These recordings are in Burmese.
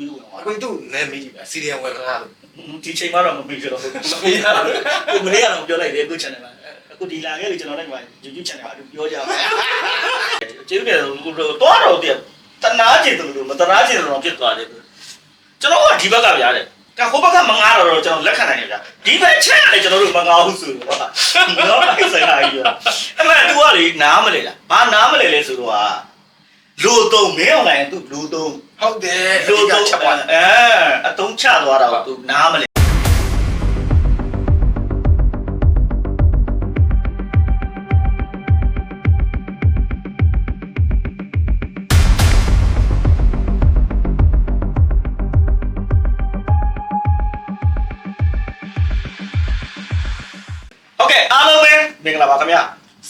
ပြီးဝင်သွားအခုသူ့နာမည်ကြီးပဲစီရီယံဝင်ခါလို့ဒီချိန်မှတော့မပြီးကြတော့ဘူးမရဘူးကိုမလေးကတော့ပြောလိုက်တယ်အခု channel မှာအခုဒီလာခဲ့လို့ကျွန်တော်လည်းဒီမှာ YouTube channel မှာပြောကြပါကျေးဇူးတယ်တော့တော့တည်းတနာကျင်တယ်လို့မတနာကျင်တယ်တော့ဖြစ်သွားတယ်ကျွန်တော်ကဒီဘက်ကဗျာတဲ့ကဟိုဘက်ကမငားတော့ကျွန်တော်လက်ခံနိုင်တယ်ဗျာဒီဘက်ချက်ရတယ်ကျွန်တော်တို့မငားဘူးဆိုတော့နော်အဲ့ဆိုင်ဟာကြီးအဲ့မဲ့ तू ကလေနားမလဲလားဘာနားမလဲလဲဆိုတော့လူသုံးမင်းအောင်လိုက်သူလူသုံး ဟုတ်တယ်လူလူကသုံးချက်ပါအဲအတုံးချသွားတာကို तू နားမလဲ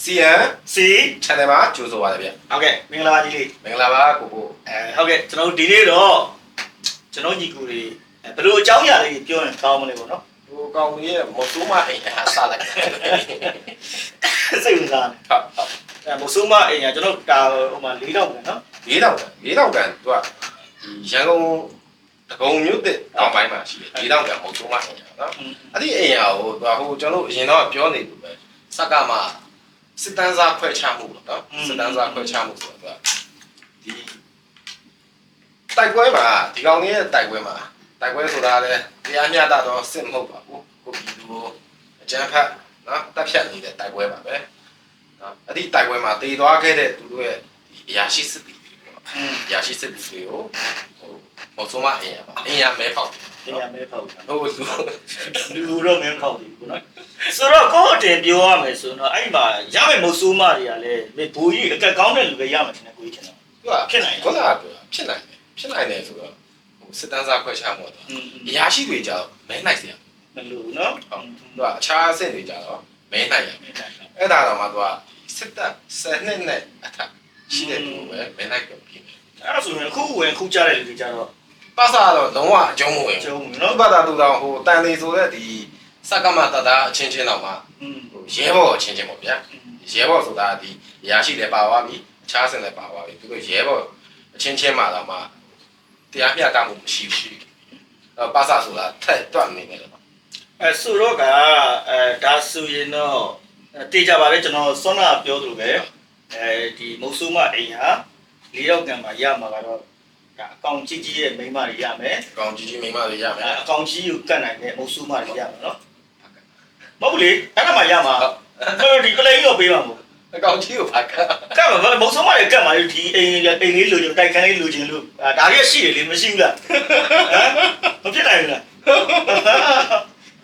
CN C channel မှာကြိုဆိုပါရစေဗျဟုတ်ကဲ့မင်္ဂလာပါကြီးလေးမင်္ဂလာပါကိုကိုအဲဟုတ်ကဲ့ကျွန်တော်တို့ဒီနေ့တော့ကျွန်တော်ညီကူတွေဘယ်လိုအကြောင်းအရာလေးပြောရင်ကောင်းမလဲပေါ့နော်ဟိုကောင်ကြီးရဲ့မဆိုးမအိမ်ဟာစလိုက်စိတ်ဝင်စားတယ်ဟုတ်ဟုတ်အဲမဆိုးမအိမ်ကကျွန်တော်ဒါဟိုမှာ၄တောက်ပဲနော်၄တောက်၄တောက်ကံသူကရန်ကုန်တကုံမြို့တဲ့အောင်ပိုင်းမှာရှိတယ်၄တောက်ကံမဆိုးမအိမ်ကနော်အဲ့ဒီအိမ်ဟာဟိုသူကဟိုကျွန်တော်တို့အရင်တော့ပြောနေသူပဲစက်ကမှာ စစ်တန်းစားခွဲခြားမှုပေါ့နော်စစ်တန်းစားခွဲခြားမှုဆိုတော့သူကဒီတိုက်ပွဲမှာဒီကောင်လေးရဲ့တိုက်ပွဲမှာတိုက်ပွဲဆိုတာလေတရားမျှတတော့စစ်မဟုတ်ပါဘူးကိုပြည်သူကိုအကြမ်းဖက်နော်တပ်ဖြတ်နေတဲ့တိုက်ပွဲပါပဲနော်အဲ့ဒီတိုက်ပွဲမှာတည်သွားခဲ့တဲ့သူတို့ရဲ့ဒီအရာရှိစစ်တီတွေပေါ့อืมအရာရှိစစ်တီတွေကိုဟိုမဟုတ်ဆုံးမအင်ရပါအင်ရမဲဖောက်တယ်ဒီရမဲဖောက်ဟိုလူလူတော့မင်းဖောက်ပြီပေါ့နော်ဆိုတော့ကိုယ့်အ တင်ပြောရမယ်ဆိုတော့အဲ့မှာရမယ်မဆိုးမတွေကလည်းမေဘူကြီးအကက်ကောင်းတဲ့လူပဲရမှာတင်တယ်ကိုကြီးချင်တော့သူကဖြစ်နိုင်ခုနကပြောဖြစ်နိုင်တယ်ဖြစ်နိုင်တယ်ဆိုတော့ဟိုစစ်တမ်းစားခွဲခြားမှုတော့อืมအရာရှိတွေကြတော့မဲနိုင်စရာမလို့နော်ဟုတ်သူကအခြားအဆင့်တွေကြတော့မဲနိုင်ရမယ်မင်းနိုင်တော့အဲ့ဒါတော့မှသူကစစ်တပ်ဆယ်နှစ်နဲ့အထက်ရှိတဲ့သူပဲမဲနိုင်ပြန်ပြီအဲ့ဒါဆိုရင်အခုဝင်ခုကြတဲ့လူတွေကြတော့ပါစာတော့လုံးဝအကျုံးမဝင်ကျုံဘူးနော်ဘာသာတူတော့ဟိုတန်လေးဆိုတဲ့ဒီ စကမတတာအချင်းချင်းတော့မှอืมဟိုရဲဘော်အချင်းချင်းပေါ့ဗျာရဲဘော်ဆိုတာဒီအရာရှိလည်းပါသွားပြီအခြားဆင့်လည်းပါသွားပြီသူတို့ရဲဘော်အချင်းချင်းမှတော့မှတရားမျှတမှုမရှိဘူးအဲ့ပါစာဆိုတာထက်တွက်နေတယ်လို့အဲဆိုတော့ကအဲဒါဆိုရင်တော့တေးကြပါလေကျွန်တော်စောနာပြောသလိုပဲအဲဒီမုတ်ဆိုးမအိမ်ဟာလေးတော့ကံမှာရမှာကတော့ဒါအကောင်ကြီးကြီးရဲ့မိန်းမတွေရမယ်အကောင်ကြီးကြီးမိန်းမတွေရမယ်အဲအကောင်ကြီးကိုကတ်နိုင်တဲ့မုတ်ဆိုးမတွေရမယ်နော် မဟုတ်ဘူးလေအဲ့ဒါမှရမှာဟုတ်ဒီကလေးကြီးတော့ပေးမှာမဟုတ်အကောင်ကြီးကိုဖတ်ကကတ်မှာမုတ်ဆိုးမတွေကတ်မှာဒီအိမ်အိမ်လေးလိုချင်တိုက်ခန်းလေးလိုချင်လို့ဒါတွေကရှိတယ်လေမရှိဘူးလားဟမ်မဖြစ်နိုင်ဘူးလား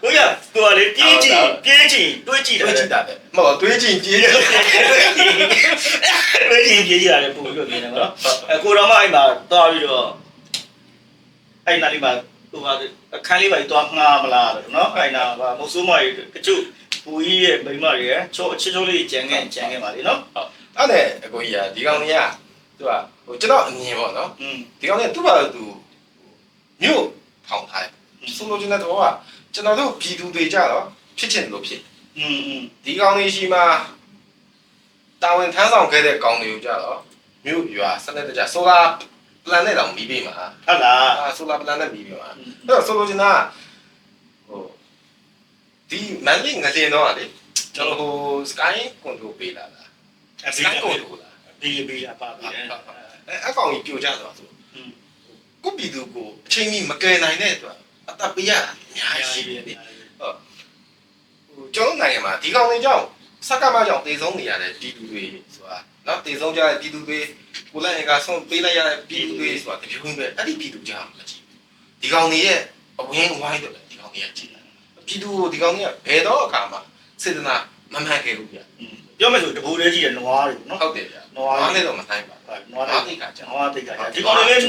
ကိုရကိုကလေပြေးကြည့်ပြေးကြည့်တွေးကြည့်တွေးတယ်ကြည့်တာပဲမဟုတ်တွေးကြည့်ကြည့်တယ်ဘယ်ကြီးပြေးကြရတယ်ပို့ပြီးတော့နေတယ်နော်အဲကိုတော်မအဲ့မှာသွားပြီးတော့အဲ့နားလေးမှာိုပါအခန်းလေးပါကြီးသွားငှားမလားလို့နော်အဲ့နာပါမုတ်ဆိုးမကြီးကကျုပ်ဘူကြီးရဲ့မိမတွေရဲ့ချောအချစ်ချိုးလေးကြံခဲ့ကြံခဲ့ပါလေနော်ဟုတ်အဲ့ဒါအကိုကြီးကဒီကောင်ကြီးကသူကဟိုကျွန်တော်အမြင်ပေါ့နော်ဒီကောင်ကြီးကသူ့ဘာသူမြို့ထောင်ထားတယ်ဆိုလိုချင်တဲ့တော့ကကျွန်တော်တို့ပြည်သူတွေကြတော့ဖြစ်ချင်လို့ဖြစ်อืมဒီကောင်ကြီးရှိမှတာဝန်ထမ်းဆောင်ခဲ့တဲ့ကောင်တွေကိုကြတော့မြို့ရွာဆက်လက်ကြဆိုလား ပလန်နဲ့တော့မီးပေးမှာဟုတ်လားအာဆိုလာပလန်နဲ့မီးပေးမှာအဲ့တော့ဆိုလိုချင်တာဟိုဒီမန်လေးငလင်းတော့လေကျွန်တော်ဟို sky control ပေးလာတာအ sky ကို control လာဒီလီဘီလာပါပြီအဲအကောင်ကြီးပြိုကြသွားဆိုကိုပြည်သူကိုအချိန်ကြီးမကယ်နိုင်တဲ့အတွက်အသက်ပေးရတာအများကြီးရှိတယ်လေဟိုကျွန်တော်နိုင်ငံမှာဒီကောင်တွေကြောင့်စက္ကမကြောင့်တေဆုံးနေရတဲ့ပြည်သူတွေဆိုတာ နော်တေဆုံးကြတဲ့ပြည်သူတွေကိုလည်းအကဆုံးပေးလိုက်ရတဲ့ပြည်သူတွေဆိုတာတပြိုင်ပဲအဲ့ဒီပြည်သူကြောင့်မကြည့်ဘူးဒီကောင်တွေရဲ့အဝင်းဝိုင်းတော့ဒီကောင်တွေရဲ့ကြည့်တယ်ပြည်သူကိုဒီကောင်တွေကဘယ်တော့အခါမှစေတနာမမှန်ခဲ့ဘူးဗျ ပြောမယ်ဆိုတဘူလေးကြီးတဲ့နွားတွေနော်ဟုတ်တယ်ဗျနွားအားလည်းတော့မနိုင်ပါဘူးနွားနွားတွေတိတ်ခါကြာနွားတိတ်ကဒီကောင်လေး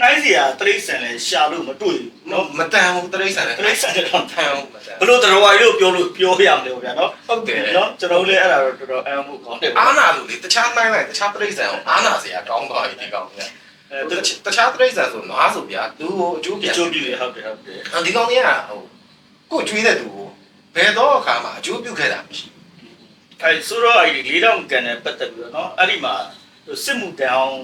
နှိုင်းစီယာတရိတ်ဆန်လဲရှာလို့မတွေ့ဘူးနော်မတန်ဘူးတရိတ်ဆန်တယ်တရိတ်ဆန်တော့တန်ဘူးမတန်ဘလို့တော်ဝါရီလို့ပြောလို့ပြောရမလဲဗျာနော်ဟုတ်တယ်နော်ကျွန်တော်လည်းအဲ့ဒါတော့တော်တော်အမ်းမှုကောင်းတယ်အာနာလို့လေတခြားနိုင်လိုက်တခြားတရိတ်ဆန်အောင်အာနာစရာကောင်းသွားပြီဒီကောင်ကအဲတခြားတရိတ်ဆန်ဆိုနွားဆိုဗျာသူ့ကိုအကျိုးဒီပြန်ချိုးပြည့်ဟုတ်တယ်ဟုတ်တယ်ဒီကောင်ကြီးကဟိုကိုကျွေးတဲ့သူကိုဘယ်တော့အခါမှအကျိုးပြုခဲ့တာမရှိ အဲဆိုတော့အဲ့ဒီ၄တောင်ကန်နဲ့ပတ်သက်ပြီးတော့နော်အဲ့ဒီမှာစစ်မှုတန်းအောင်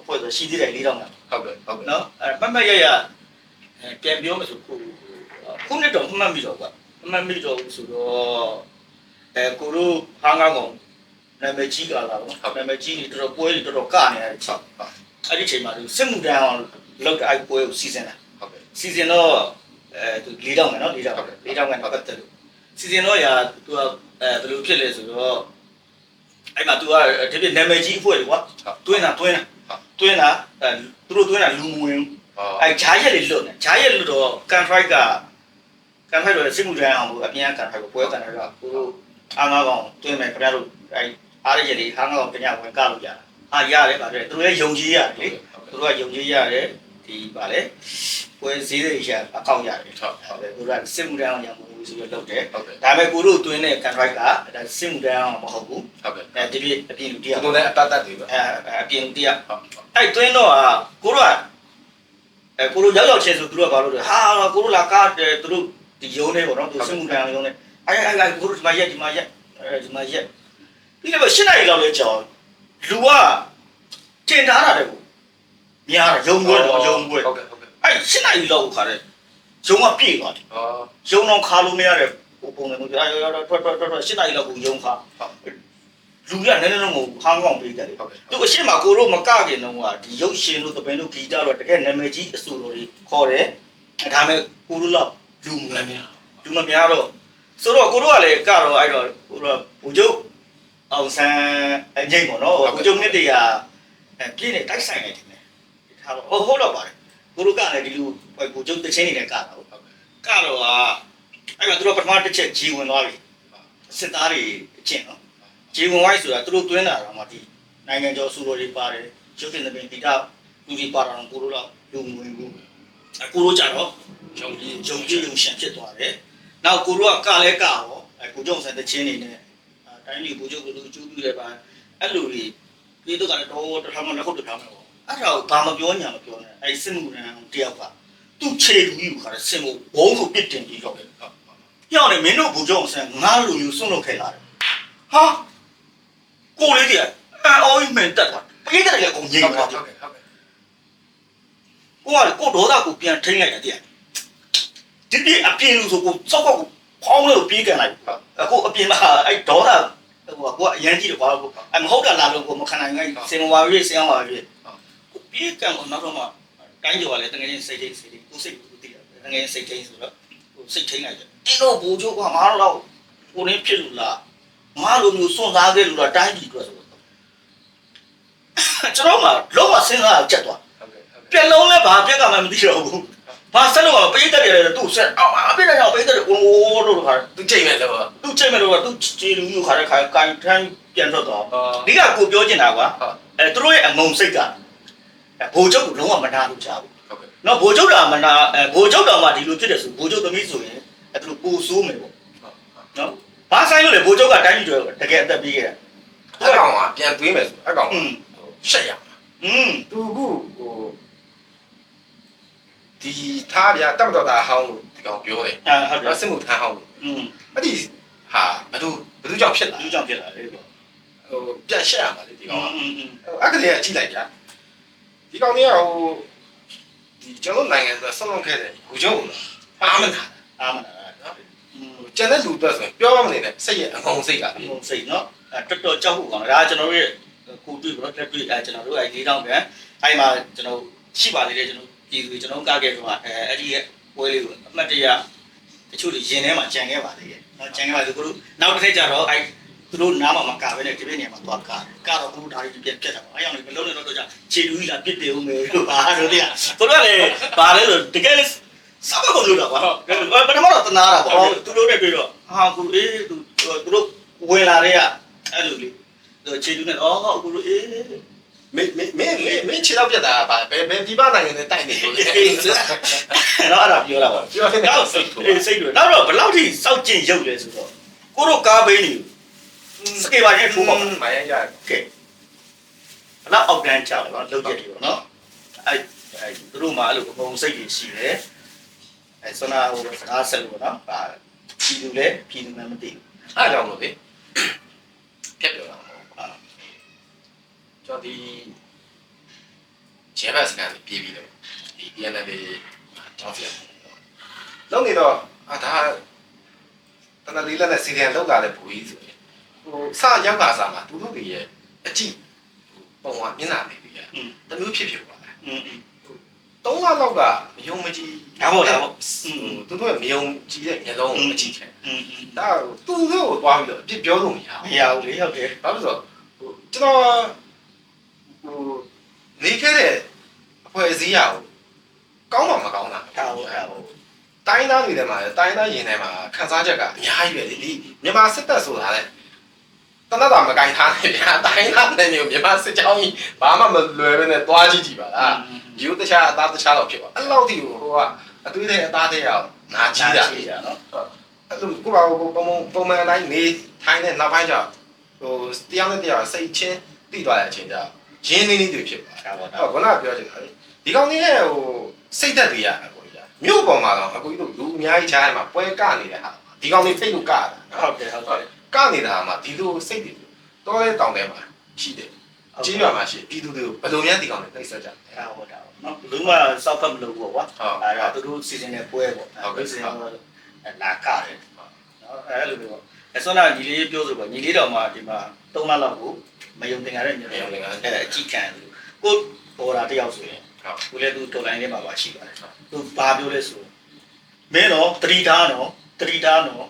အဖွဲ့ဆိုရှိသေးတယ်၄တောင်ကဟဟုတ်ကဲ့ဟုတ်ကဲ့နော်အဲမှတ်မှတ်ရရအဲပြန်ပြောမှဆိုခုခုနှစ်တော့မှတ်မိတော့ကွာမှတ်မိတော့ဆိုတော့အဲကိုတို့ဟာငါကောင်နာမည်ကြီးကလာတော့နာမည်ကြီးနေတော်တော်ပွဲတွေတော်တော်ကနေတယ်ဟုတ်ဟုတ်အဲ့ဒီချိန်မှာသူစစ်မှုတန်းအောင်လောက်တဲ့အဲ့ပွဲကိုစီစဉ်တာဟုတ်ကဲ့စီစဉ်တော့အဲသူ၄တောင်းမယ်နော်၄တောင်း၄တောင်းမယ်ပတ်သက်လို့စီစဉ်တော့ရာသူက အဲဘယ်လိုဖြစ်လဲဆိုတော့အဲ့မှာသူကဒီပြနာမည်ကြီးအဖွဲ့လေကွာတွင်းတာတွင်းတာတွင်းတာအဲသူတို့တွင်းတာလူမဝင်ဘူးဟုတ်အဲဂျားရက်လေးလွတ်နေဂျားရက်လွတ်တော့ကန်ထရိုက်ကကန်ထရိုက်တော့စစ်မှုထမ်းအောင်လို့အပြင်ကန်ထရိုက်ကိုပွဲကန်ထရိုက်ကကိုတို့အားငါးကောင်တွင်းမယ်ခင်ဗျားတို့အဲအားရရက်လေးအားငါးကောင်ပြန်ရဝင်ကလို့ရတာအာရတယ်ဗါတယ်သူတို့လည်းယုံကြည်ရတယ်လေသူတို့ကယုံကြည်ရတယ် ဒီဗါလေပွဲစည်းတွေရအကောင့်ရတယ်ဟုတ်ဟုတ်အဲသူကစစ်မှုထမ်းအောင်ရမလို့ဆိုပြီးလုပ်တယ်ဟုတ်ကဲ့ဒါပေမဲ့ကိုတို့တွင်းတဲ့ကန်ထရိုက်ကဒါစစ်မှုထမ်းအောင်မဟုတ်ဘူးဟုတ်ကဲ့အဲဒီပြအပြင်လူတယောက်သူလည်းအတတ်တတ်တွေပဲအဲအပြင်လူတယောက်ဟုတ်အဲ့တွင်းတော့อ่ะကိုတို့ကအဲကိုတို့ရောက်ရောက်ချင်းဆိုသူတို့ကဘာလို့လဲဟာကိုတို့လာကားတယ်သူတို့ဒီယုံနေပေါ့နော်သူစစ်မှုထမ်းယုံနေအဲ့အဲ့အဲ့ကိုတို့ဒီမှာရက်ဒီမှာရက်အဲဒီမှာရက်ပြီးတော့ရှင်းနိုင်လောက်လဲကြောင်းလူကတင်ထားတာတဲ့ကို များတာယုံပွဲတော့ယုံပွဲဟုတ်ကဲ့ဟုတ်ကဲ့အဲ့ရှင်းနိုင်လောက်ခါတဲ့ယုံကပြည့်သွားတယ်အော်ယုံတော့ခါလို့မရတဲ့ဟိုပုံစံမျိုးအဲ့တော့ထွက်ထွက်ထွက်ရှင်းနိုင်လောက်ကိုယုံခါလူကနည်းနည်းတော့ဟောင်းကောင်းပေးတယ်လေဟုတ်ကဲ့သူအရှိမကိုတို့မကခင်တော့ကဒီရုပ်ရှင်တို့တပင်တို့ဂီတတို့တကယ်နာမည်ကြီးအဆူတော်တွေခေါ်တယ်ဒါပေမဲ့ကိုတို့လောက်လူမများလူမများတော့ဆိုတော့ကိုတို့ကလည်းကတော့အဲ့တော့ကိုတို့ဘူကျုပ်အောင်ဆန်းအငိမ့်ပေါ့နော်ဘူကျုပ်နှစ်တရာအဲပြည့်နေတိုက်ဆိုင်နေတယ် ထားတော့ဟုတ်ဟုတ်တော့ပါတယ်ကိုတို့ကလည်းဒီလူဘူကျုပ်တချင်းနေနဲ့ကတာဟုတ်ကတော့ကအဲ့တော့သူတို့ပထမတစ်ချက်ဂျီဝင်သွားပြီစစ်သားတွေအကျင့်နော်ဂျီဝင်ဝိုင်းဆိုတာသူတို့တွင်းတာတော့မှဒီနိုင်ငံကျော်စုတော်တွေပါတယ်ရုပ်ရှင်သဘင်တိတာလူတွေပါတော့ကိုလိုတော့လူငွေဘူးအကိုလိုကြတော့ဂျုံကြီးဂျုံကြည့်ရုံရှင်ဖြစ်သွားတယ်နောက်ကိုလိုကကလည်းကရောအကိုကြုံစတဲ့ချင်းနေနဲ့တိုင်းလူကိုကြုံကိုကျူးပြီးတယ်ပါအဲ့လိုတွေဒီတော့ကတော့တထားမလက်ခုတ်တထားမှာပေါ့ အဲ့ဒါကိုဘာမပြောညာမပြောနဲ့အဲ့စစ်မှုရန်တယောက်ကသူ့ခြေလူကြီးကိုခါတဲ့စင်ကိုဘုံကိုပစ်တင်ပြီးတော့ဟုတ်ဟုတ်ပြောင်းနေမင်းတို့ဘူကြုံဆန်ငါလူမျိုးစွန့်လွတ်ခဲ့လာတယ်ဟာကိုလေးတည်းအော်မင်းတက်သွားပေးတယ်လေအကုန်ငြိမ်ဟုတ်သွားကဲ့တယ်ဟုတ်ကဲ့ကိုကကိုဒေါသကိုပြန်ထိန်းလိုက်တယ်တည်းဒီပြအပြင်လို့ဆိုကိုစောက်ကောက်ကိုဖောင်းလို့ပြေးကန်လိုက်အခုအပြင်မှာအဲ့ဒေါသဟိုကကိုကအရန်ကြီးတယ်ကွာကိုအမဟုတ်တာလာလို့ကိုမခံနိုင်ဘူးစင်မဝါရီစင်အောင်ပါပြီကို ပြေးကန်ကိုနောက်တော့မှတိုင်းကျော်ကလည်းတကယ်ချင်းစိတ်ထိတ်စိတ်ထိတ်ကိုစိတ်ကိုသိတယ်တကယ်စိတ်ထိတ်ဆိုတော့ကိုစိတ်ထိန်းလိုက်တယ်အဲ့တော့ဘူချိုးကငါတော့ကိုနေဖြစ်လို့လားငါလိုမျိုးစွန့်စားခဲ့လို့လားတိုင်းပြည်အတွက်ဆိုတော့ကျွန်တော်ကလုံးဝစဉ်းစားချက်သွားဟုတ်ကဲ့ဟုတ်ပြက်လုံးလည်းဘာပြက်ကမှမသိတော့ဘူး။ဘာဆက်လို့ကပေးတတ်တယ်လေသူ့ဆက်အော်အပြက်တော့ပေးတတ်တယ်အိုးလို့ခါသူချိန်မဲ့လို့သူ့ချိန်မဲ့တော့သူ့ခြေလူမျိုးခါတဲ့ခါကန်ထမ်းပြန်ထွက်သွားအော်။ဒီကကိုပြောချင်တာကွာဟုတ်အဲသူတို့ရဲ့အငုံစိတ်ကအဲ ဘိုလ်ချုပ်ကလုံးဝမနာလို့ကြားဘူး ဟုတ်ကဲ့ ။နော်ဘိုလ်ချုပ်တာမနာအဲဘိုလ်ချုပ်တော်မှဒီလိုဖြစ်တယ်ဆိုဘိုလ်ချုပ်သမီးဆိုရင်အဲသူတို့ပူဆိုးမယ်ပေါ့နော်။ဘာဆိုင်လို့လဲဘိုလ်ချုပ်ကတိုင်းပြည်တွေတကယ်အသက်ပေးခဲ့တာ အဲ့ကောင်ကပြန်တွေးမယ်ဆိုအဲ့ကောင် ။อืม ရှက်ရ อืม သူခုဟိုဒီသားဗျာတက်မတော်တာဟောင်းလို့ဒီကောင်ပြောတယ် အာဟုတ်တယ် အဲ့စစ်မှုထမ်းဟောင်းလို့ อืม အဲ့ဒီဟာဘယ်သူဘယ်သူကြောင့်ဖြစ်လာ လူကြောင့်ဖြစ်လာတယ်ပေါ့ ဟိုပြန်ရှက်ရမှာလေဒီ ။ ကောင်က อืมอืม အကလေးကကြည့်လိုက်ကြ ဒီကောင်ကြီးကဟိုဒီကျွန်တော်နိုင်ငံကဆုံးလုံးခဲ့တယ်ဘူကျုံအားမနာအာမနာနော်။อืมကျန်တဲ့လူတွေဆိုရင်ပြောမနေနဲ့စိတ်ရဲ့အငုံစိတ်ကအမုံစိတ်နော်အဲတော်တော်ကြောက်ဖို့ကောင်းတယ်ဒါကျွန်တော်တို့ရဲ့ကိုတွေ့ပြီးတော့လက်တွေ့အဲကျွန်တော်တို့အဲ၄တောင်းပြန်အဲဒီမှာကျွန်တော်ရှိပါသေးတယ်ကျွန်တော်ပြည်သူကျွန်တော်ကခဲ့တော့အဲအဲ့ဒီရဲ့ပွဲလေးကိုအမှတ်တရတချို့တွေရင်ထဲမှာကြံခဲ့ပါသေးတယ်နော်ကြံခဲ့ပါသေးတယ်ကိုတို့နောက်တစ်ထည့်ကြတော့အဲ သူတို့နားမှာမကဘဲနဲ့ဒီပြည့်နေမှာသွားကားကတော့ကိုတို့ဒါတွေပြက်ပြက်တာပေါ့အဲအောင်လေဘလုံးနေတော့ကြာခြေလူကြီးလာပြစ်တယ်ဦးမယ်လို့ပါတို့တည်းကိုတို့ကလည်းပါလဲလို့တကယ်စဘာကိုလို့တော့ကွာပထမတော့တနာတာပေါ့သူတို့နဲ့တွေ့တော့ဟာကိုအေးသူသူတို့ဝင်လာတဲ့ကအဲ့လိုလေခြေလူနဲ့အော်ကိုတို့အေးမင်းမင်းမင်းမင်းခြေတော့ပြတ်တာပါဘယ်ဘယ်ဒီပနိုင်ငံနဲ့တိုက်နေလို့လဲတော့အဲ့ဒါပြောတာပါပြောနေနောက်စိတ်ထိုးအေးစိတ်တွေနောက်တော့ဘယ်လောက်ထိစောက်ကျင်ရုပ်လဲဆိုတော့ကိုတို့ကားဘေးနေ စကေပါချင်းထိုးပါမရရကဲဘလောက်အောက်တန်းချတယ်ဗောလောက်ချက်တွေဗောနော်အဲ့အဲ့သူတို့မှအဲ့လိုပုံစိတ်တွေရှိတယ်အဲ့ဆနာဟိုစကားဆက်လို့နော်ဒါပြည်သူလည်းပြည်သူမှမသိဘူးအားကြောင့်လို့လေပြတ်ပြောတာမဟုတ်ကျွန်တော်ဒီခြဂျဲဘတ်စကန်ပြေးပြီးတော့ဒီ PNL တောင်းစီလုံးနေတော့အာဒါတနလေးလက်နဲ့စီရီယံလောက်လာတဲ့ဘူကြီးဆိုရင် ဟိုစရောက်လာစားမှာသူတို့တွေရဲ့အကြည့်ပုံကမျက်နှာလေးတွေ อืม တမျိုးဖြစ်ဖြစ်ပါလား อืมอืม သုံးလလောက်ကမယုံမကြည် ဒါပေါ့ဒါပေါ့ သူတို့ကမယုံကြည်တဲ့မျက်လုံးကိုအကြည့်ခဲ့ อืมอืม ဒါသူတို့ကိုသွားပြီးတော့အပြစ်ပြောလို့မရ မ ဘူး ရဘူးလေဟုတ်တယ် ဘာလို့လဲဆိုတော့ဟိုကျွန်တော်ဟိုနေခဲ့တဲ့အဖွဲ့အစည်းရကိုကောင်းမှမကောင်းတာ ဒါပေါ့ဒါပေါ့ တိုင်းသားတွေထဲမှာတိုင်းသားရင်ထဲမှာခန်းစားချက်ကအများကြီးပဲလေဒီမြန်မာစစ်တပ်ဆိုတာလေ တနတ်တာမကင်ထားနေဗျာတိုင်းသားနဲ့မျိုးမြန်မာစစ်ကြောင်းကြီးဘာမှမလွယ်ပဲနဲ့တွားကြည့်ကြည့်ပါလားယူတခြားအသားတခြားတော့ဖြစ်သွားအဲ့လောက်ထိကိုဟိုကအသွေးထဲအသားထဲရောက်နာကြီးတာကြီးတာနော်အဲ့လိုကိုပါကိုပုံပုံမှန်တိုင်းနေထိုင်းတဲ့နောက်ပိုင်းကျဟိုတရားနဲ့တရားစိတ်ချင်းတိသွားတဲ့အချိန်ကျရင်းနှီးနှီးတွေဖြစ်သွားဒါပေါ့ဒါဟုတ်ခုနကပြောချင်တာလေဒီကောင်ကြီးရဲ့ဟိုစိတ်သက်တွေရအကိုကြီးမြို့ပေါ်မှာတော့အကိုကြီးတို့လူအများကြီးချားထဲမှာပွဲကနေတဲ့ဟာဒီကောင်ကြီးဖိတ်လို့ကတာဟုတ်တယ်ဟုတ်တယ် ကနေတာမှာဒီလိုစိတ်တွေတော့တဲ့တောင်ထဲမှာရှိတယ်ကြီးရွာမှာရှိပြည်သူတွေကိုဘယ်လိုများဒီကောင်တွေနှိပ်စက်ကြလဲဒါပေါ့ဒါပေါ့နော်လူမှစောက်ဖက်မလုပ်ဘူးကွာဟုတ်အဲဒါသူတို့စီစဉ်တဲ့ပွဲပေါ့အဲစီစဉ်တော့လာကတယ်နော်အဲလိုမျိုးအစောနာညီလေးပြောဆိုပေါ့ညီလေးတော်မှာဒီမှာ3လလောက်ကိုမယုံတင်ရတဲ့ညီလေးအဲအကြည့်ခံကိုပေါ်တာတယောက်ဆိုရင်ဟုတ်ကိုလည်းသူတော်လိုင်းထဲမှာပါရှိပါတယ်သူဘာပြောလဲဆိုမင်းတော့တတိသားနော်တတိသားနော်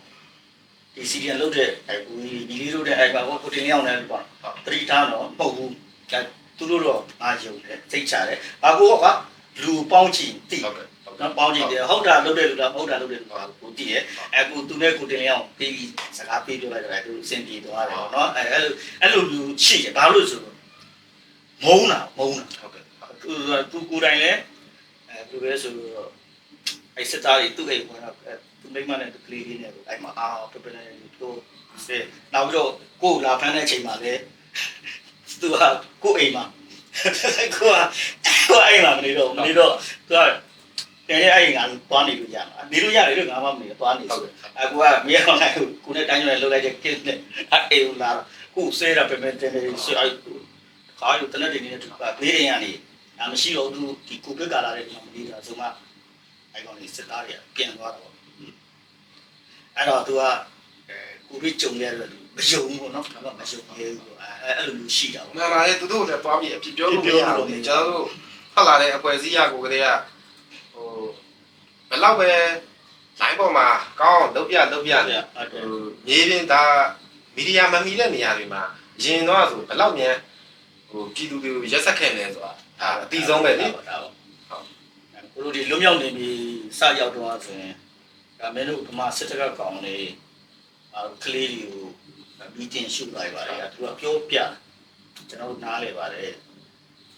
ဒီစီရီယံလုပ်တဲ့အဲကိုညီလေးတို့တဲ့အဲပါကိုတင်ရောက်နေတယ်ပေါ့တတိသားနော်မဟုတ်ဘူးအဲသူတို့တော့အားယုံတယ်စိတ်ချတယ်ဘာကိုကလူပေါင်းချီတိဟုတ်ကဲ့ဟုတ်ကဲ့နော်ပေါင်းကြည့်တယ်ဟုတ်တာလုပ်တဲ့လူလားမဟုတ်တာလုပ်တဲ့လူလားကိုတည်ရဲ့အခုသူနဲ့ကိုတင်လျအောင်ပြီးပြီးစကားပြေးပြောလိုက်တယ်သူအဆင်ပြေသွားတယ်နော်အဲအဲ့လိုအဲ့လိုလူရှိတယ်ဘာလို့ဆိုတော့မုန်းတာမုန်းတာဟုတ်ကဲ့သူသူကိုယ်တိုင်လည်းအဲဘယ်လိုလဲဆိုတော့အဲ့စတားတွေသူ့အိမ်ဝင်တော့သူ မိမနဲ့သူကလေးလေးနဲ့အဲ့မှာအာပပနဲ့သူစေနောက်ပြီးတော့ကိုလာဖမ်းတဲ့အချိန်မှာလည်းသူကကိုအိမ်မှာကိုကကိုအိမ်မှာမနေတော့မနေတော့သူကတကယ်အဲ့ငါသွားနေလို့ရမှာနေလို့ရတယ်လို့ငါမှမနေတော့သွားနေဟုတ်ဆိုကဲ့အခုကမြေအောင်လိုက်ကိုနဲ့တိုင်းရွယ်လှုပ်လိုက်တဲ့ case နဲ့အဲ့အိမ်လာကိုဆဲတာပဲမဲ့တယ်ဆိုအဲ့ခါယူတလက်တွေနေတဲ့သူကဘေးအိမ်ကနေအမရှိတော့သူဒီကိုပြက်ကာလာတဲ့ဒီမှာမနေတာဆိုမှအဲ့ကောင်လေးစစ်သားတွေကပြန်သွားတော့ အဲ့တော့သူကအဲကိုပြကြုံရတဲ့လူမယုံဘူးပေါ့နော်ဘာမှမယုံရဲဘူးပေါ့အဲအဲ့လိုမျိုးရှိတာပေါ့မှန်ပါလေသူတို့လည်းသွားပြီးအဖြစ်ပြောလို့မရဘူးကျွန်တော်တို့ဖတ်လာတဲ့အဖွဲ့အစည်းရကိုကလေးကဟိုဘယ်လောက်ပဲ line ပေါ်မှာကောင်းလုပ်ပြလုပ်ပြဟုတ်နေတယ်ဟုတ်တယ်ဟိုမြေပြင်ဒါမီဒီယာမမီတဲ့နေရာတွေမှာရင်တော့ဆိုဘယ်လောက်မြန်ဟိုပြည်သူတွေကိုရက်ဆက်ခဲ့နေဆိုတာဒါအတိဆုံးပဲလေဟုတ်ဒါပေါ့ကိုတို့ဒီလွတ်မြောက်နေပြီစရောက်တော့ဆိုရင် ဒါမင်းတို့ဒီမှာစစ်တကကောင်လေးအာကလေးတွေကိုမီတင်ရှုလိုက်ပါတယ်သူကပြောပြကျွန်တော်နားလေပါတယ်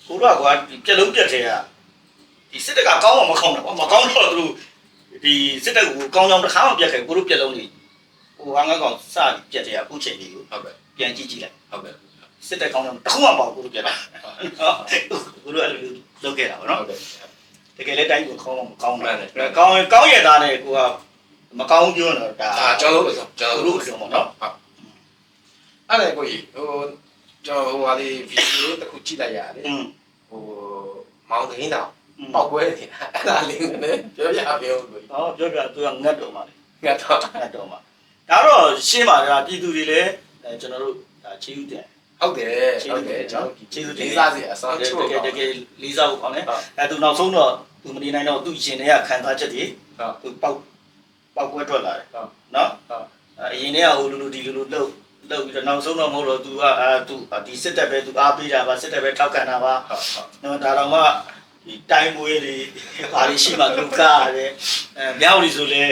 ကိုတော့ကွာဒီပြက်လုံးပြက်တဲ့ကဒီစစ်တကကောင်းမှမကောင်းတော့မကောင်းတော့သူတို့ဒီစစ်တပ်ကိုကောင်းကြောင်တစ်ခါမှပြက်ခဲ့ကိုတို့ပြက်လုံးကြီးဟိုဟာငါကောင်စပြက်တဲ့အခုချိန်ကြီးကိုဟုတ်ကဲ့ပြန်ကြည့်ကြည့်လိုက်ဟုတ်ကဲ့စစ်တပ်ကောင်းကြောင်တစ်ခုမှမပေါ့ကိုတို့ပြက်လာကိုတို့အဲ့လိုလုပ်ခဲ့တာပေါ့နော်ဟုတ်ကဲ့တကယ်လည်းတိုင်းကိုခေါင်းမကောင်းတယ်ကောင်းရင်ကောင်းရတာနဲ့ကိုက မကောင်းပြောတော့ဒါအာကျွန်တော်တို့ဆိုကျွန်တော်တို့တို့ဆိုဆိုပေါ့ပေါ့နော်နော်ဟုတ်အဲ့ဒါကိုကြီးဟိုကျွန်တော်ဟိုဟာလေးဗီဒီယိုတစ်ခုကြည့်လိုက်ရတယ်อืมဟိုမောင်သိန်းတောင်ပောက်ကွဲနေတာအဲ့ဒါလေးနဲ့ပြောရပြောလို့ဟောပြောပြသူကငတ်တော့မှာငါတော့ငတ်တော့မှာဒါတော့ရှင်းပါလားပြည်သူတွေလည်းအဲကျွန်တော်တို့ဒါချီးယူတယ်ဟုတ်တယ်ဟုတ်တယ်ကျွန်တော်လေးစားစီအဆောင်ချို့တကယ်တကယ်လေးစားဖို့ကောင်းတယ်အဲသူနောက်ဆုံးတော့သူမနေနိုင်တော့သူ့ရှင်တွေကခံစားချက်တွေသူပေါက် ပေါက်ကွဲထွက်လာတယ်နော်အရင်တည်းကဟိုလူလူဒီလူလူလှုပ်လှုပ်ပြီးတော့နောက်ဆုံးတော့မဟုတ်တော့သူကအာသူဒီစစ်တပ်ပဲသူအားပေးတာပါစစ်တပ်ပဲထောက်ခံတာပါဟုတ်ဟုတ်နော်ဒါတော့မှဒီတိုင်းမွေးတွေဘာတွေရှိမှသူကားရတယ်အဲမြောက်လီဆိုလေ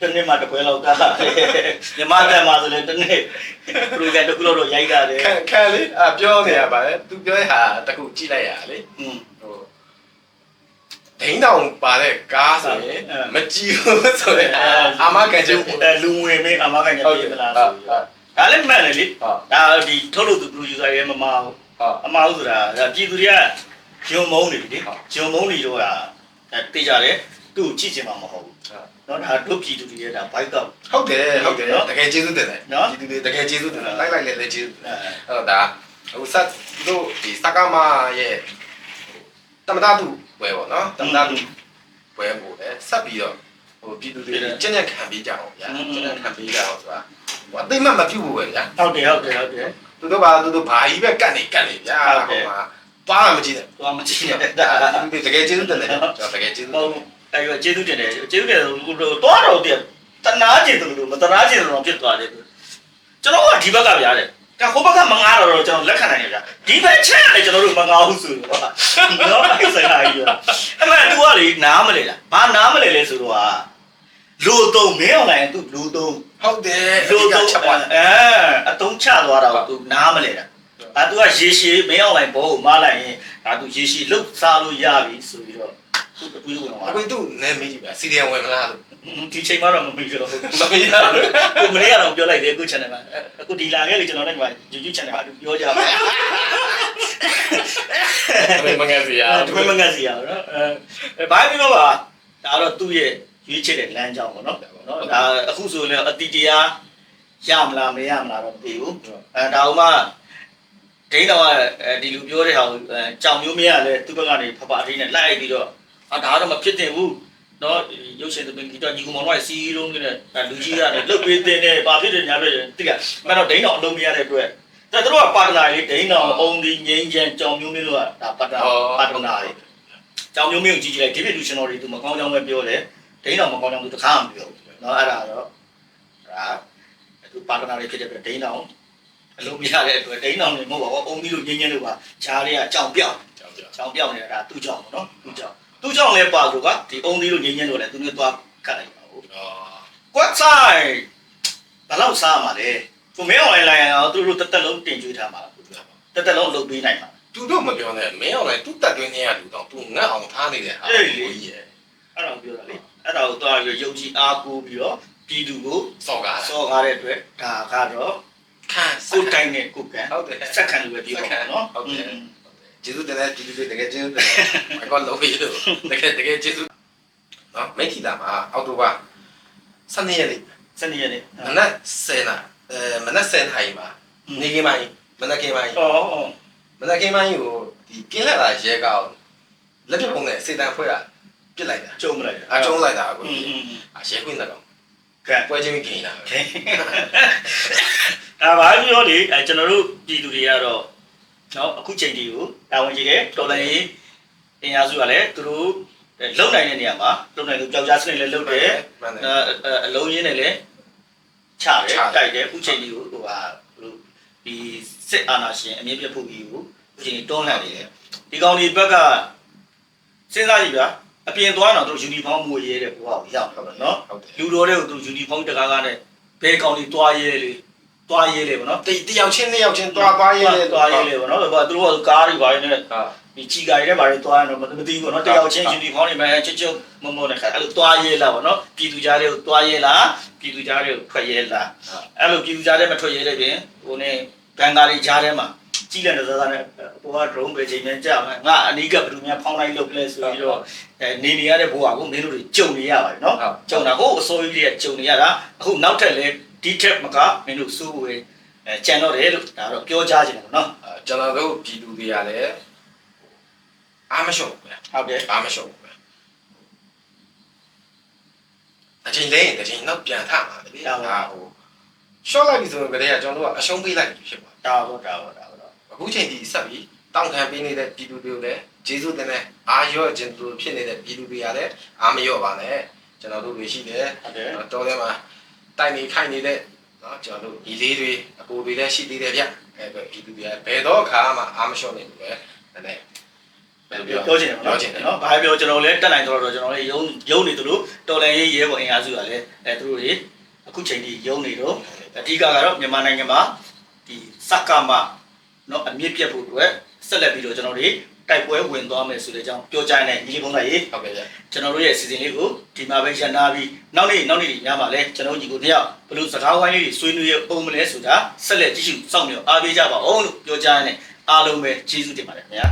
တစ်နေ့မှတစ်ပွဲလောက်ကားရတယ်မြမတက်မှာဆိုလေတစ်နေ့ပရိုဂရမ်တစ်ခုလောက်တော့ရိုက်ကြတယ်ခံခံလေးအပြောနေရပါလေသူပြောရဟာတခုကြည့်လိုက်ရလေอืมဟို ဒိန်းတောင်ပါတဲ့ကားဆိုရင်မကြည့်ဘူးဆိုရင်အာမခံချက်ဟုတ်အဲလူငွေမင်းအမကန်ရပြည်မလားဆိုပြီးတော့ဒါလည်းမှန်တယ်လေဟုတ်ဒါဒီထုတ်လို့သူ producer ရဲ့မမဟုတ်ဟုတ်အမဟုတ်ဆိုတာဒါပြည်သူတွေကဂျုံမုံနေပြီလေဂျုံမုံနေတော့ကအဲတေးကြတယ်သူ့ကိုကြည့်ချင်မှာမဟုတ်ဘူးနော်ဒါတို့ပြည်သူတွေရဲ့ဒါဘိုက်တော့ဟုတ်တယ်ဟုတ်တယ်တကယ်ကျေးဇူးတင်တယ်နော်ဒီလူတွေတကယ်ကျေးဇူးတင်တယ်လိုက်လိုက်လဲလဲကျေးဇူးတင်အဲအဲ့တော့ဒါဟိုဆက်တို့ဒီစကားမရဲ့ တမတာသူပွဲပေါ့နော်တမတာသူပွဲကိုလည်းဆက်ပြီးတော့ဟိုပြည်သူတွေကျင့်ကြံခံပေးကြအောင်ဗျာကျင့်ကြံခံပေးကြအောင်ဆိုတာဟိုအသိမှတ်မပြုတ်ဘူးပဲဗျာဟုတ်တယ်ဟုတ်တယ်ဟုတ်တယ်သူတို့ပါသူတို့ဘာကြီးပဲကတ်နေကတ်နေဗျာဟိုမှာပါမကြည့်နဲ့သွားမကြည့်နဲ့ဒါဒါတကယ်ကျေးဇူးတင်တယ်ကျွန်တော်တကယ်ကျေးဇူးဟုတ်အဲ့တော့ကျေးဇူးတင်တယ်ကျေးဇူးတင်တယ်တော့တော့တည်းတနာကျင်တယ်လို့မတနာကျင်တယ်လို့ဖြစ်သွားတယ်ကျွန်တော်ကဒီဘက်ကဗျာတဲ့ ကဟိုဘက်ကမငားတော့ကျွန်တော်လက်ခံနိုင်ရဗျာဒီဘက်ချက်ရတယ်ကျွန်တော်တို့မငားဘူးဆိုတော့နော်အဲ့စကားကြီးအဲ့မဲ့သူကလေနားမလဲလားဘာနားမလဲလဲဆိုတော့လူသုံးမင်းအောင်လိုက်သူလူသုံးဟုတ်တယ်လူဒီကသုံးချက်ပါအဲအတုံးချသွားတာကိုသူနားမလဲတာအဲသူကရေရှည်မင်းအောင်လိုက်ဘောကိုမလိုက်ရင်ဒါသူရေရှည်လှုပ်စားလို့ရပြီဆိုပြီးတော့သူအကူဝင်သွားအခုသူနဲမေးကြည့်ဗျာစီရီယံဝင်မလားလို့ ဒီချိန်မှတော့မပြီးတော့ဘူးမမေးရဘူးကိုမလေးကတော့ပြောလိုက်တယ်အခု channel မှာအခုဒီလာခဲ့လေကျွန်တော်လည်းဒီမှာ YouTube channel မှာအတူပြောကြပါမယ်မမေးမငယ်စီရအဲဒီမငတ်စီရအောင်နော်အဲဘာပြီးတော့ပါဒါတော့သူ့ရဲ့ရွေးချယ်တဲ့လမ်းကြောင်းပေါ့နော်နော်ဒါအခုဆိုရင်အတီတရားရမလားမရမလားတော့မသိဘူးအဲဒါဥမာဒိန်းတော်ကအဲဒီလူပြောတဲ့ဟာကိုကြောင်မျိုးမရလဲသူ့ဘက်ကနေဖဖအထင်းနဲ့လိုက်ပြီးတော့အာဒါတော့မဖြစ်တင်ဘူး နော်ရုပ်ရှင်သမီးကြီးတော့ညီကောင်မောင်တို့စီးလုံးနေတဲ့လူကြီးရတယ်လုတ်ပေးတင်တယ်ဘာဖြစ်တယ်ညာဖြစ်တယ်တိကမင်းတော့ဒိန်းတော်အလုံးမရတဲ့အတွက်ဒါတို့ကပါတနာလေးဒိန်းတော်အုံဒီငိမ့်ချမ်းကြောင်မျိုးမျိုးတို့ကဒါပါတနာပါတနာလေးကြောင်မျိုးမျိုးကြီးကြီးလိုက်ဒီပြည်လူရှင်တော်တွေသူမကောင်းကြောင်းပဲပြောတယ်ဒိန်းတော်မကောင်းကြောင်းသူတခါမှမပြောဘူးနော်အဲ့ဒါတော့ဒါသူပါတနာလေးဖြစ်တဲ့အတွက်ဒိန်းတော်အလုံးမရတဲ့အတွက်ဒိန်းတော်နေမဟုတ်ပါဘူးအုံဒီလိုငိမ့်ချမ်းတို့ကဂျားလေးကကြောင်ပြောက်ကြောက်ကြောက်ချောင်းပြောင်းနေတာဒါသူ့ကြောင့်ပေါ့နော်သူ့ကြောင့် သူ့ကြောင့်လည်းပါလို့ကဒီအုံသေးလို့ငင်းငင်းလို့လည်းသူနဲ့သွားကတ်လိုက်ပါဘူးအော်ကွက်ဆိုင်ဘယ်လောက်စားမှာလဲကိုမင်းအောင်လိုက်အောင်သူတို့တက်တက်လုံးတင်ကျွေးထားမှာတက်တက်လုံးလုပ်ပေးနိုင်မှာသူတို့မပြောနဲ့မင်းအောင်လည်းသူ့တက်တွင်းနေရလူတော့သူငတ်အောင်ထားနေတဲ့ဟာကိုကြီးရဲ့အဲ့ဒါကိုပြောတာလေအဲ့ဒါကိုသွားပြီးယုံကြည်အားကိုးပြီးတော့ပြည်သူကိုစော်ကားစော်ကားတဲ့အတွက်ဒါကတော့ခံကိုယ်တိုင်းနဲ့ကိုယ်ကံဟုတ်တယ်စက္ကန့်လိုပဲပြောပါတော့နော်ဟုတ်တယ် ကျေးဇူးတင်တဲ့ကျေးဇူးတကယ်ကျေးဇူးတင်တယ်ဘာလို့လို့တကယ်တကယ်ကျေးဇူးနော်မိထီလာမှာအောက်တိုဘာ12ရက်နေ့စနေရက်နေ့မနက်10နာအဲမနက်10နာရီမှာနေကင်းပိုင်းမနက်ခင်းပိုင်းအော်အော်မနက်ခင်းပိုင်းကိုဒီကင်းလက်လာရဲကောက်လက်ပြပုံနဲ့စေတံဖွဲ့ရပြစ်လိုက်တာကျုံမလိုက်အကျုံးလိုက်တာကိုอืมအရဲခွင်းတော့ကဲပွဲချင်းကြီးနေတာပဲအဲဘာပြောလေအဲကျွန်တော်တို့ပြည်သူတွေကတော့ နော်အခုချိန်ကြီးကိုတာဝန်ကြီးတယ်တော်လိုင်းရေးအင်အားစုကလည်းသူတို့လုံနိုင်တဲ့နေရာမှာလုံနိုင်လို့ကြောက်ကြစနစ်လည်းလုံတယ်မှန်တယ်အဲအလုံးရင်းနဲ့လည်းချတယ်တိုက်တယ်အခုချိန်ကြီးကိုဟိုဟာဘလို့ဒီစစ်အာဏာရှင်အမြင့်ပြတ်ဖို့ကြီးကိုအခုချိန်တွန်းလှန်နေတယ်ဒီကောင်ဒီဘက်ကစဉ်းစားကြည့်ဗျာအပြင်သွားတော့သူယူနီဖောင်းမွေရဲတဲ့ဘဝကိုရောက်တော့နော်ဟုတ်တယ်လူတော်တွေကိုသူယူနီဖောင်းတကားကားနဲ့ဘဲကောင်ဒီသွားရဲလေ သွားရဲလေဗောနော်တတယောက်ချင်းနှစ်ယောက်ချင်းတွားသွားရဲသွားရဲလေဗောနော်ဘာသူတို့ကကားတွေပါနေနဲ့ဟာဒီချီကာတွေထဲမှာတွေသွားရတော့မသိဘူးဗောနော်တယောက်ချင်းယူနီဖောင်းတွေမှာချွတ်ချွတ်မုံမုံနဲ့ခါအဲ့လိုသွားရဲလာဗောနော်ပြည်သူကြားတွေကိုသွားရဲလာပြည်သူကြားတွေကိုထွက်ရဲလာအဲ့လိုပြည်သူကြားထဲမှာထွက်ရဲတဲ့ပြင်ဟိုနေဘန်ကာတွေကြားထဲမှာကြီးလက်တဲ့စားစားနဲ့ဟိုက drone ပဲချိန်မြန်ကြာမှာငါအနီးကဘယ်သူများဖောင်းလိုက်လုပ်လဲဆိုပြီးတော့အဲနေနေရတဲ့ဘဝကိုမင်းတို့တွေကြုံနေရပါတယ်နော်ကြုံတာဟိုအစိုးရကြီးကကြုံနေရတာအခုနောက်ထပ်လဲ ဒီထက်မကမင်းတို့စိုးဝေအဲကြံတော့တယ်လို့ဒါတော့ပြောကြားချင်တယ်ပေါ့နော်ကျွန်တော်တို့ပြည်သူတွေကလည်းအားမလျှော့ဘူးဗျာဟုတ်တယ်အားမလျှော့ဘူးဗျာအချိန်လေးအချိန်နောက်ပြန်ထမှာလေဒါဟိုရှော့လိုက်ပြီဆိုရင်ကလေးကကျွန်တော်တို့ကအရှုံးပေးလိုက်ပြီဖြစ်ပါဒါပေါ့ဒါပေါ့ဒါပေါ့အခုချိန်ဒီဆက်ပြီးတောင်းခံပေးနေတဲ့ပြည်သူတွေကိုလည်းကျေးဇူးတင်တဲ့အားရော့ခြင်းသူဖြစ်နေတဲ့ပြည်သူတွေကလည်းအားမလျော့ပါနဲ့ကျွန်တော်တို့တွေရှိတယ်ဟုတ်တယ်တော်ထဲမှာ တိုင်နေခိုင်နေတဲ့နော်ကျွန်တော်တို့ညီလေးတွေအကိုတွေလည်းရှိသေးတယ်ဗျအဲပဲပြည်သူတွေကဘယ်တော့ခါမှအားမလျှော့နိုင်ဘူးပဲနည်းနည်းဘယ်လိုပြောချင်တယ်ပေါ့ပြောနော်ချင်တယ်နော်ဘာပြောကျွန်တော်လည်းတက်နိုင်တော့တော့ကျွန်တော်လည်းယုံယုံနေသလိုတော်လန်ရေးရဲပေါ်အင်အားစုကလည်းအဲသူတို့တွေအခုချိန်ထိယုံနေတော့အဓိကကတော့မြန်မာနိုင်ငံမှာဒီစက္ကမနော်အမြင့်ပြတ်ဖို့အတွက်ဆက်လက်ပြီးတော့ကျွန်တော်တွေ တိုက်ပွဲဝင်သွားမယ်ဆိုတဲ့အကြောင်းပြောကြတဲ့ညီလေးပုံစံရေးဟုတ်ကဲ့ဗျကျွန်တော်တို့ရဲ့အစီအစဉ်လေးကိုဒီမှာပဲရန်နာပြီးနောက်နေ့နောက်နေ့ဒီညမှာလဲကျွန်တော်ညီကိုတယောက်ဘလို့စကားဝိုင်းလေးတွေဆွေးနွေးရပုံမလဲဆိုတာဆက်လက်ကြည့်ရှုစောင့်မျှော်အားပေးကြပါအောင်လို့ပြောကြရတဲ့အားလုံးပဲကျေးဇူးတင်ပါတယ်ခင်ဗျာ